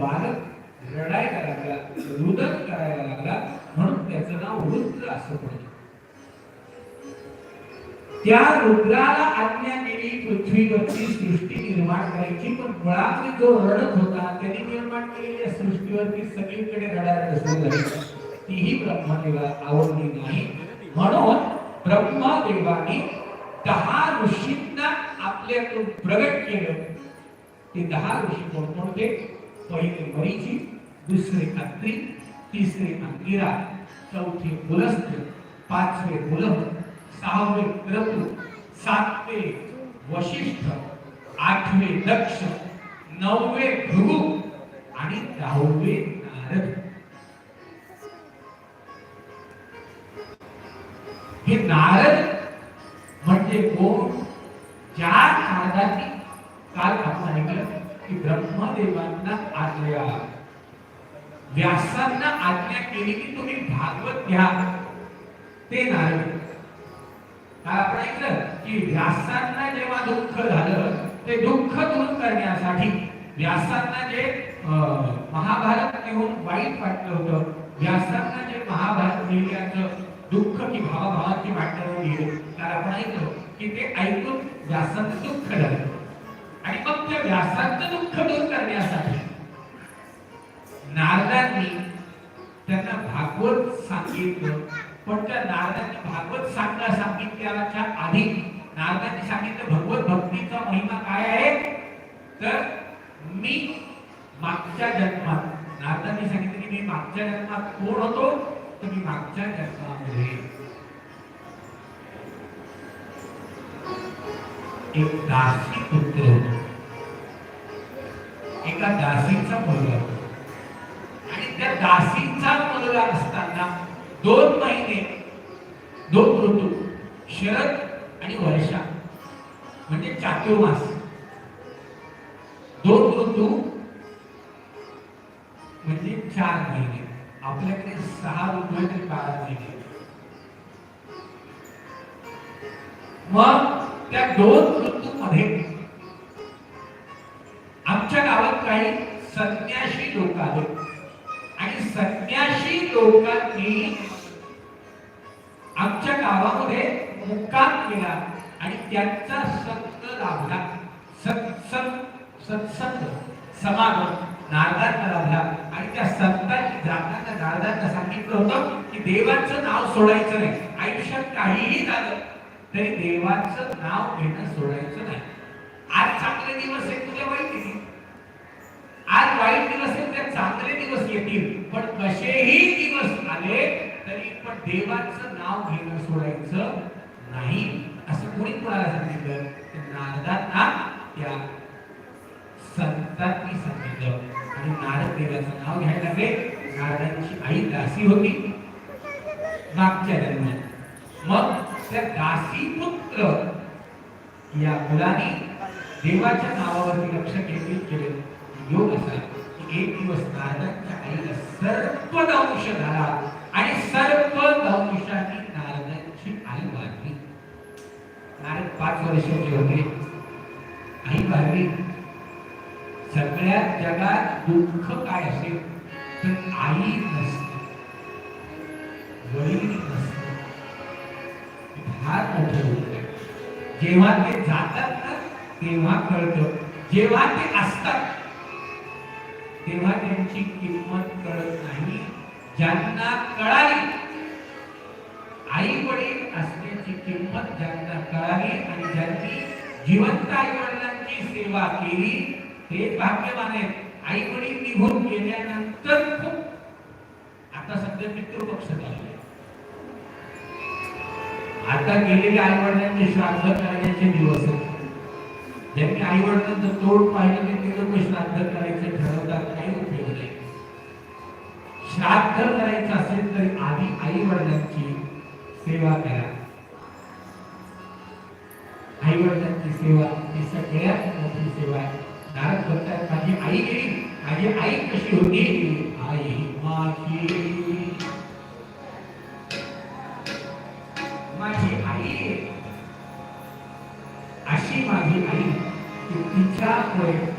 बालक रडायला लागला रुदन करायला लागला म्हणून त्याचं नाव रुद्र असं पडलं. त्या रुद्राला आज्ञा दिली पृथ्वीवरची सृष्टी निर्माण करायची पण मुळामध्ये जो रडत होता त्याने निर्माण केलेल्या सृष्टीवरती सगळीकडे रडायला सुरू झाली तीही ब्रह्मदेवाला आवडली नाही. म्हणून ब्रह्मदेवाने दहा ऋषींना आपल्याकडून प्रगट केलं. ते दहा ऋषी कोणकोणते पहिले मरीची दुसरे अत्रि तिसरे अंगिरा चौथे पुलस्त्य पाचवे पुलह सहावे क्रतु सातवे वशिष्ठ आठवे दक्ष नववे भृगु आणि दहावे नारद हे नारद म्हणजे कोण? ज्या नारदाची की ब्रह्मदेवांना आज्ञा व्यासांना आज्ञा केली की तुम्ही भागवत घ्या. ते नाही काल आपण ऐकलं? की व्यासांना जेव्हा दुःख झालं ते दुःख दूर करण्यासाठी व्यासांना जे महाभारत घेऊन वाईट वाटलं होतं व्यासांना जे महाभारत लिहिल्याचं दुःख की भावाभावाची वाटलं लिहिलं. काल आपण ऐकलं की ते ऐकून व्यासांचं दुःख झालं. आणि मग त्या व्यासांचं दुःख दूर करण्यासाठी नारदांनी त्यांना भागवत सांगितलं. पण त्या नारदांनी भागवत सांगणं सांगितल्याच्या आधी नारदांनी सांगितलं भगवत भक्तीचा महिमा काय आहे? तर मी मागच्या जन्मात नारदांनी सांगितलं की मी मागच्या जन्मात कोण होतो? तर मी मागच्या जन्मामध्ये. एक दासी पुत्र होता. एका दासीचा मुलगा आणि त्या दासीचा मुलगा असताना दोन महिने दोन ऋतू शरद आणि वर्षा म्हणजे चातुर्मास. दोन ऋतू म्हणजे चार महिने. आपल्याकडे सहा ऋतू आहेत आणि बारा महिने. मग त्या दोन ऋतूमध्ये आमच्या गावात काही संन्याशी लोक आले. आणि संन्याशी लोकांनी आमच्या गावामध्ये मुक्काम केला आणि त्यांचा संत लाभला. सत्संग सत्संग समागम नारदांना लाभला. आणि त्या संतांनी जाताना नारदांना सांगितलं होतं की देवाचं नाव सोडायचं नाही. आयुष्यात काहीही झालं तरी देवाचं नाव घेणं सोडायचं नाही. आज चांगले दिवस आहेत तुझ्या वाईट आज वाईट दिवस आहेत उद्या चांगले दिवस येतील. पण कसेही दिवस आले तरी पण देवाचं नाव घेणं सोडायचं नाही. असं कोणी कोणाला सांगितलं? तर नारदांना त्या संतांनी सांगितलं. आणि नारद देवाचं नाव घ्यायला ते नारदांची आई दासी होती. मागच्या जन्मात. मग त्या दासी पुत्र या मुलाने देवाच्या नावावरती लक्ष केंद्रित केले. योग असा की एक दिवस नारदांच्या आईला सर्व दंश झाला आणि सर्व दंशाने नारदांची आई वाढली नारद पाच वर्षाचे होते आई वाढली सगळ्यात जगात दुःख काय असेल? तर आई नसते. वडील नसते. फार मोठं होत जेव्हा ते जातात ना तेव्हा कळतं. जेव्हा ते असतात तेव्हा त्यांची किंमत कळत नाही. ज्यांना कळाली आई वडील असण्याची किंमत ज्यांना कळाली आणि ज्यांनी जिवंत आई वडिलांची सेवा केली ते भाग्यवान आहेत. आई वडील निघून गेल्यानंतर खूप आता सध्या पितृपक्ष चालू आता गेलेल्या आई वडिलांचे श्राद्ध करण्याचे दिवस ज्यांनी आई वडिलांचं तोड पाहिलं ते लोक श्राद्ध करायचे, ठरवतात, काही उपयोग नाही. श्राद्ध करायचं असेल तर आधी आई वडिलांची सेवा करा. आई वडिलांची सेवा ही सगळ्यात मोठी सेवा आहे. नारद म्हणतात माझी आई गेली, माझी आई कशी होती? आई माझी अशी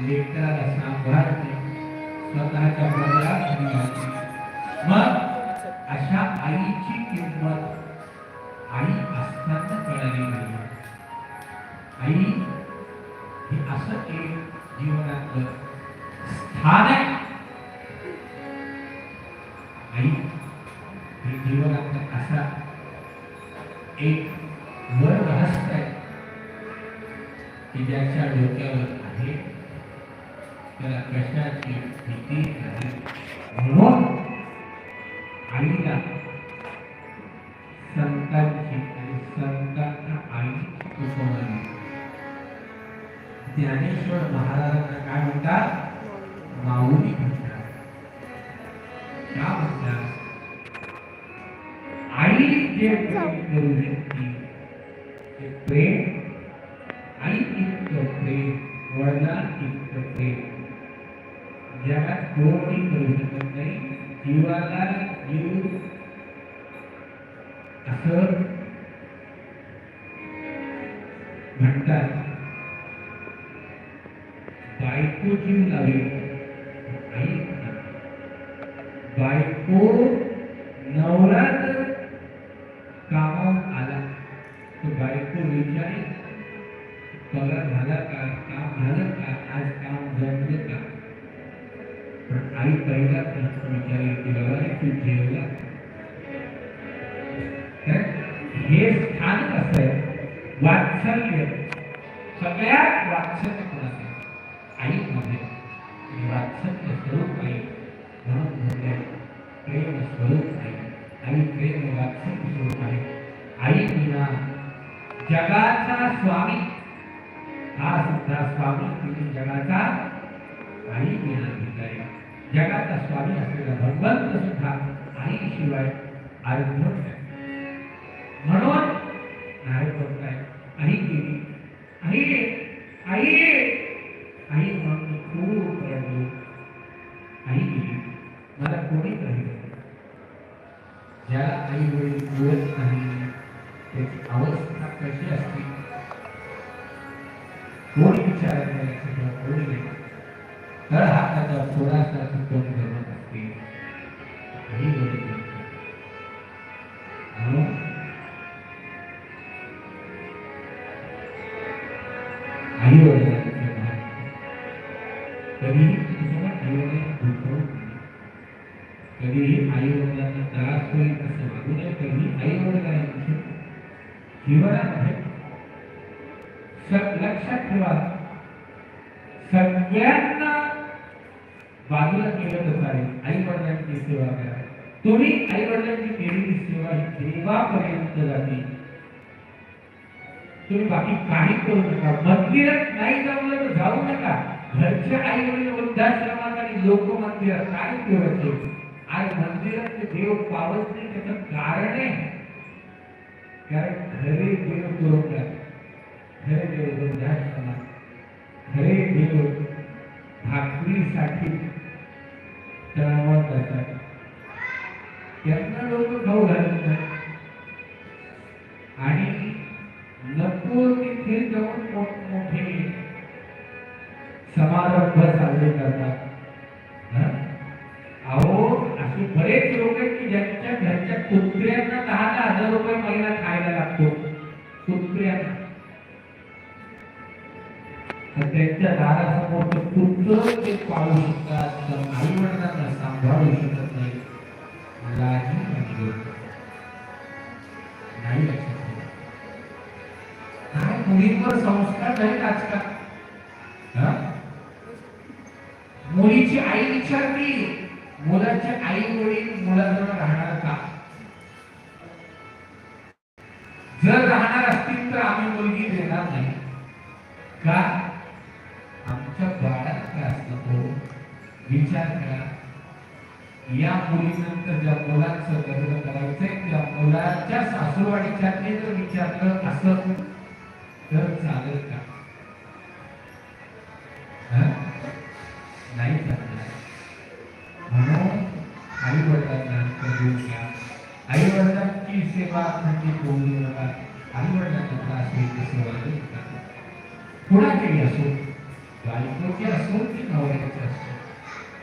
विठ्ठलाला सांभाळते स्वतःच्या मुलाला मग अशा आईची किंमत आई असताना कळाली नाही. आई हे असं एक जीवनातलं स्थान आहे. आई हे जीवनातलं असा एक वर रहस्य आहे की ज्याच्या डोक्यावर आहे आणि ज्ञानेश्वर महाराजांना काय म्हणतात? माऊली म्हणतात त्या म्हणतात आई जे करू नये போல जगाचा स्वामी असलेला भगवंत सुद्धा आईशिवाय आरोग्य नाही. म्हणून नारद नाही आई गेली आई आई कधीही तुम्हाला आई वडिलांना दुखवू कधीही आई त्रास होईल असं वागू नये कधी आई वडिलांची जीवनामध्ये लक्षात ठेवा. सगळ्यांना बाजूला केलं तर चालेल. आई वडिलांची सेवा करा. तुम्ही आई वडिलांची केलेली सेवा ही देवापर्यंत जाते. तुम्ही बाकी काही करू नका. मंदिरात नाही जमलं तर जाऊ नका. घरचे आई वडील वृद्धाश्रमात आणि लोक मंदिर काय ठेवायचे आज मंदिरात देव पावत नाही त्याचं कारण आहे. कारण खरे देव तुरुंगात घरे देव वृद्धाश्रमात. घरे देव भाकरीसाठी तणावात जातात. त्यांना लोक खाऊ नाही लक्षात काय मुलींवर संस्कार झाले आजकाल मुलीची आई विचारली मुलाच्या आई वडील मुलाजवळ राहणार का? जर राहणार असतील तर आम्ही मुलगी देणार नाही. का? आमच्या बाळात काय असतं तो? विचार करा. या मुलीनंतर ज्या मुलाचं लग्न करायचंय. त्या मुलाच्या सासूरवाडीच्या जर विचारलं असं तर चालेल का? नाही चालणार. म्हणून आई वडिलांना करून घ्या आई वडिलांची सेवा म्हणजे बोलू नका आई वडिलांना त्रास होईल ती सेवा करू नका कुणाचीही असो बायकोची असो की नवऱ्याची असो.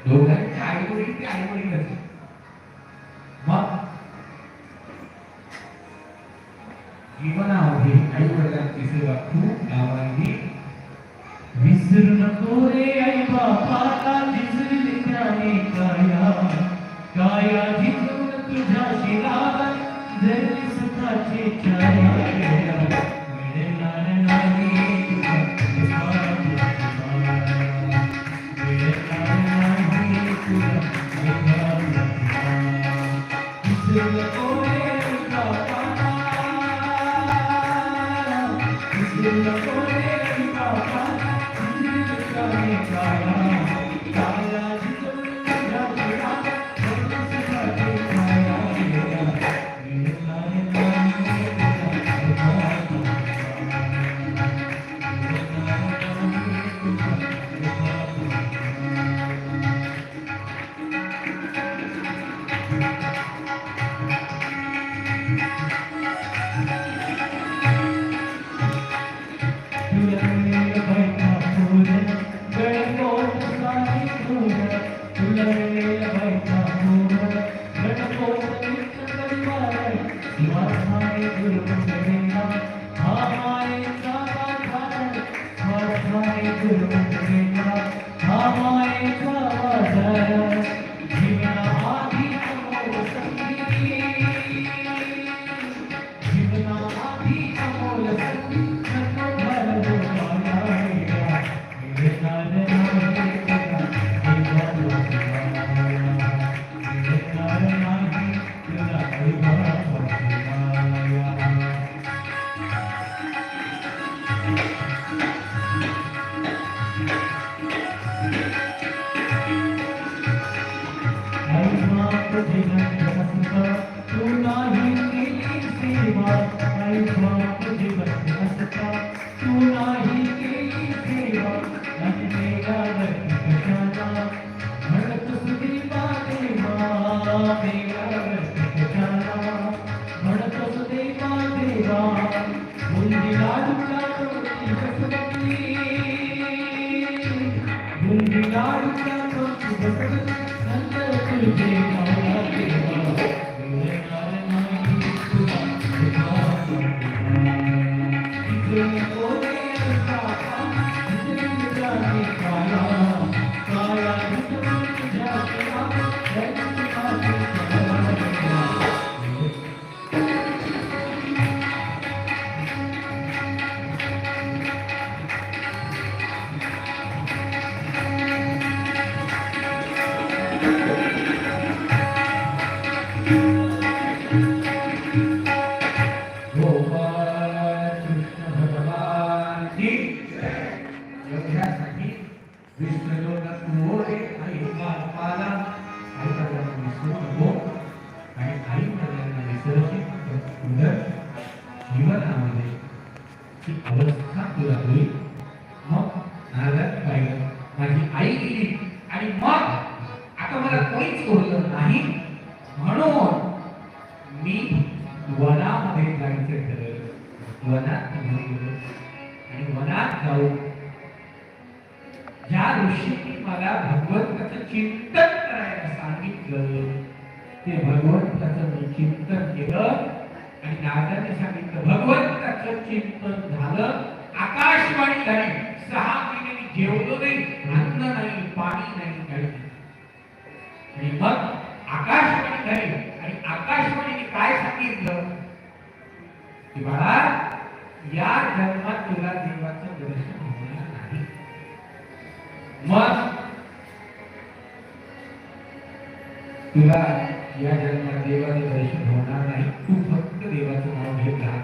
दोघांच्या आई वडील ते आई वडीलच जीवनामध्ये आई वडिलांची सेवा खूप लावावी विसरू नको रे आई बापाला विसरली त्याने काया काया झिजवून तुझ्या शिराला Thank you. एवढ्यासाठी विष्णुजोत मोरे आणि बापाला आईचा जन्म विसरू नको. आणि आई जन्म विसरशी सुंदर जीवनामध्ये ती अवस्था तुला होईल. मग नारदात पाहिलं माझी आई गेली आणि मग आता मला कोणीच बोललं नाही. म्हणून मी वनामध्ये जायचं ठरवलं. वनात घेऊन गेलो. आणि वनात जाऊन ते भगवंताचं मी चिंतन केलं आणि दादाने सांगितलं भगवंताचं चिंतन झालं आकाशवाणी झाली सहा महिने मी जेवलो नाही अन्न नाही पाणी नाही काही आणि मग आकाशवाणी झाली आणि आकाशवाणीने काय सांगितलं? की बाळा या जन्मात तुला देवाचं दर्शन होणार नाही. मग तुला या जन्मात देवाचं दर्शन होणार नाही. तू फक्त देवाचं नाव घेत राहा.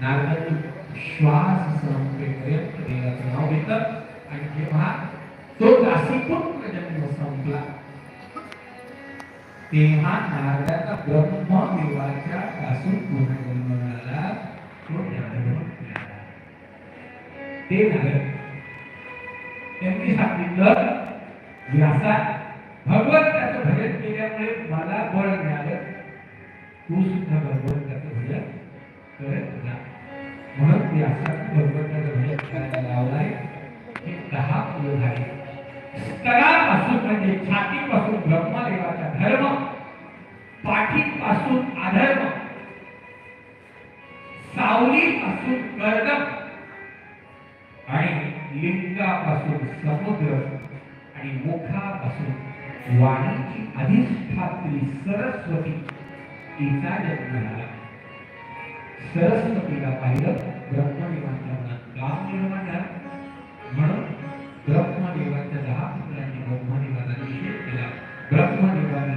नारदांनी श्वास संपेपर्यंत देवाचं नाव घेतलं आणि जेव्हा तो दासीपुत्र जन्म संपला तेव्हा नारदाचा ब्रह्मदेवाच्या पासून पूर्ण जन्म मिळाला तो ज्ञानदेव ते झालं त्यांनी सांगितलं व्यासात आणि असून वाणीची अधिष्ठात्री सरस्वती तिचा जन्म झाला सरस्वतीला पाहिलं? ब्रह्मदेवाच्या मनात काम निर्माण झाला. म्हणून ब्रह्मदेवाच्या दहा पुत्रांनी ब्रह्मदेवाला निषेध केला. ब्रह्मदेवाने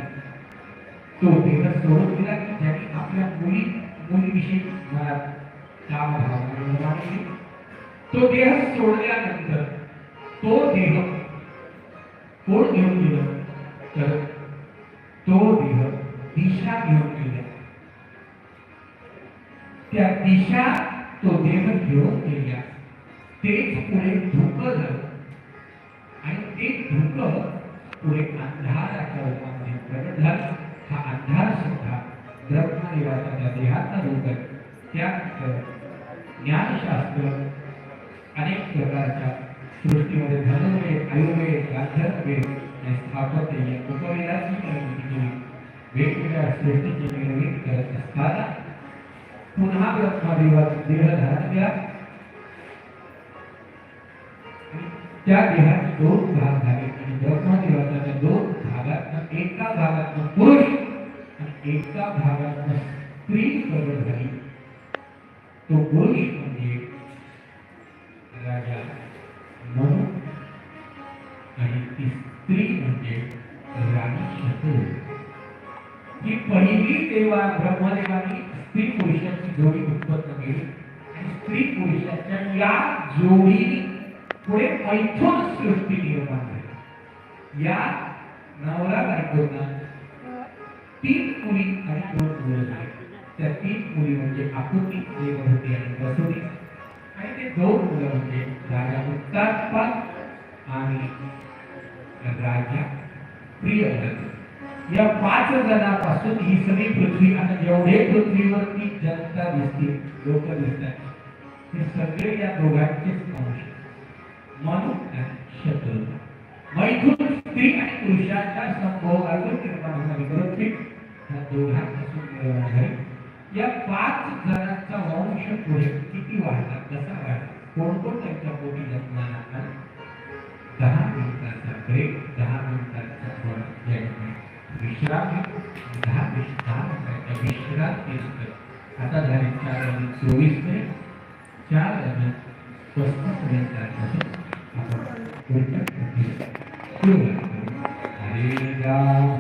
तो देव सोडून दिला. की ज्यांनी आपल्या मुली मुलीविषयी मला काम भावना निर्माण केली. तो देह सोडल्यानंतर तो देह कोण घेऊन गेलं तर तो देह दिशा घेऊन गेला त्या दिशा तो देह घेऊन गेल्या तेच पुढे धुक झालं आणि ते धुक पुढे अंधाराच्या रूपामध्ये प्रगट झालं हा अंधार सुद्धा ब्रह्मदेवाच्या त्या देहाचा रूप आहे त्यानंतर ज्ञानशास्त्र अनेक प्रकारच्या धनुर्वेद आयुर्वेद गांधर्ववेद आणि स्थापत्य या उपवेदाची निर्मिती वेगवेगळ्या सृष्टीची निर्मिती करत असताना पुन्हा ब्रह्मदेवाचा देह केला त्या देहाचे दोन भाग झाले आणि ब्रह्मदेवाच्या दोन भागात एका भागात पुरुष आणि एका भागात स्त्री प्रगट झाली तो पुरुष देवा ब्रह्मदेवानी स्त्री पुरुषाची जोडी उत्पन्न केली. आणि स्त्री पुरुषाच्या या जोडीने पुढे मैथून सृष्टी निर्माण झाली. या नवरा बायकोंना तीन मुली आणि दोन मुलं झाले. त्या तीन मुली म्हणजे आकुती देवभूती आणि बसवली आणि ते दोन मुलं म्हणजे राजा उत्तात्पाद आणि राजा प्रिय या पाच जणांपासून ही सगळी पृथ्वी आता जेवढे पृथ्वीवरती जनता दिसते लोक दिसतात. ते सगळे या दोघांचेच अंश म्हणून शत्रू. मैथून स्त्री आणि पुरुषाच्या संभोगावर निर्माण झाली. पृथ्वी या दोघांपासून निर्माण झाली. या पाच जणांचा वंश पुढे किती वाढला? कसा वाढला? कोण कोण त्यांच्या पोटी जन्माला दहा मिनिटाचा ब्रेक दहा मिनिटाचा थोडा विश्राम दहा विश दहा आता झाले चार वाजून चोवीस मिनिट चार वाजून पस्तीस मिनिटापासून आपण हरे राम